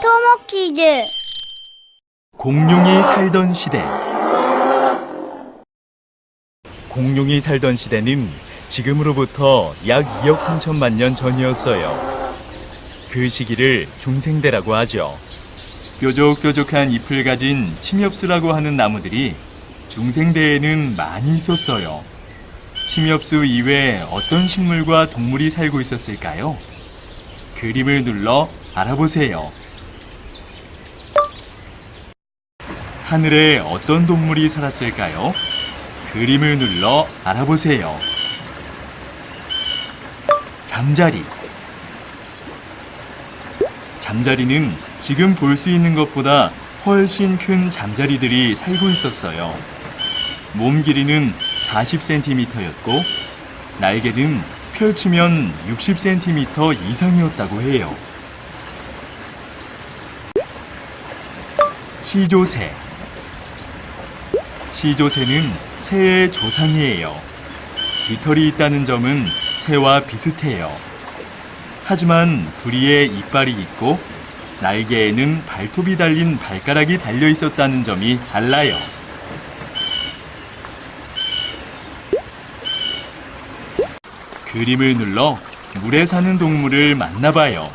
토모키즈 공룡이 살던 시대. 공룡이 살던 시대는 지금으로부터 약 2억 3천만 년 전이었어요. 그 시기를 중생대라고 하죠. 뾰족뾰족한 잎을 가진 침엽수라고 하는 나무들이 중생대에는 많이 있었어요. 침엽수 이외에 어떤 식물과 동물이 살고 있었을까요? 그림을 눌러 알아보세요. 하늘에 어떤 동물이 살았을까요? 그림을 눌러 알아보세요. 잠자리. 잠자리는 지금 볼 수 있는 것보다 훨씬 큰 잠자리들이 살고 있었어요. 몸 길이는 40cm였고, 날개는 펼치면 60cm 이상이었다고 해요. 시조새. 시조새는 새의 조상이에요. 깃털이 있다는 점은 새와 비슷해요. 하지만 부리에 이빨이 있고 날개에는 발톱이 달린 발가락이 달려 있었다는 점이 달라요. 그림을 눌러 물에 사는 동물을 만나봐요.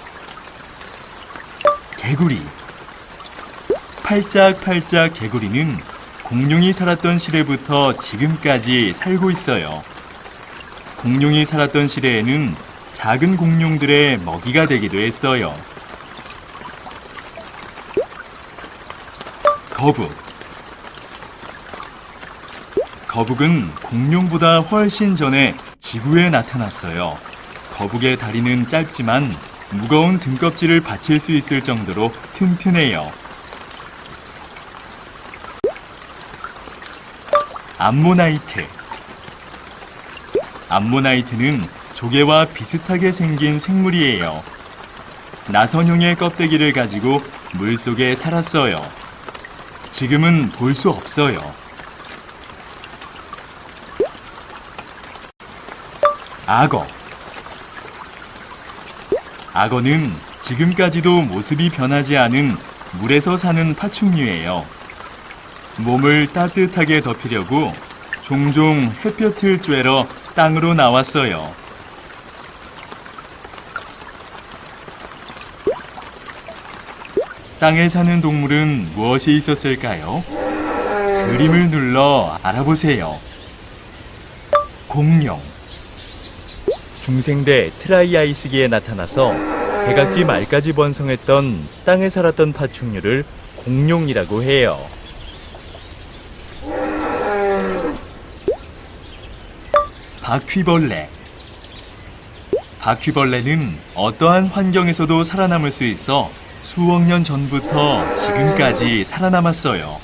개구리. 팔짝팔짝 개구리는 공룡이 살았던 시대부터 지금까지 살고 있어요. 공룡이 살았던 시대에는 작은 공룡들의 먹이가 되기도 했어요. 거북. 거북은 공룡보다 훨씬 전에 지구에 나타났어요. 거북의 다리는 짧지만 무거운 등껍질을 받칠 수 있을 정도로 튼튼해요. 암모나이트. 암모나이트는 조개와 비슷하게 생긴 생물이에요. 나선형의 껍데기를 가지고 물 속에 살았어요. 지금은 볼 수 없어요. 악어. 악어는 지금까지도 모습이 변하지 않은 물에서 사는 파충류예요. 몸을 따뜻하게 덮이려고 종종 햇볕을 쬐러 땅으로 나왔어요. 땅에 사는 동물은 무엇이 있었을까요? 그림을 눌러 알아보세요. 공룡. 중생대 트라이아이스기에 나타나서 백악기 말까지 번성했던 땅에 살았던 파충류를 공룡이라고 해요. 바퀴벌레. 바퀴벌레는 어떠한 환경에서도 살아남을 수 있어 수억 년 전부터 지금까지 살아남았어요.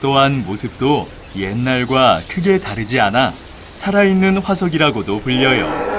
또한 모습도 옛날과 크게 다르지 않아 살아있는 화석이라고도 불려요.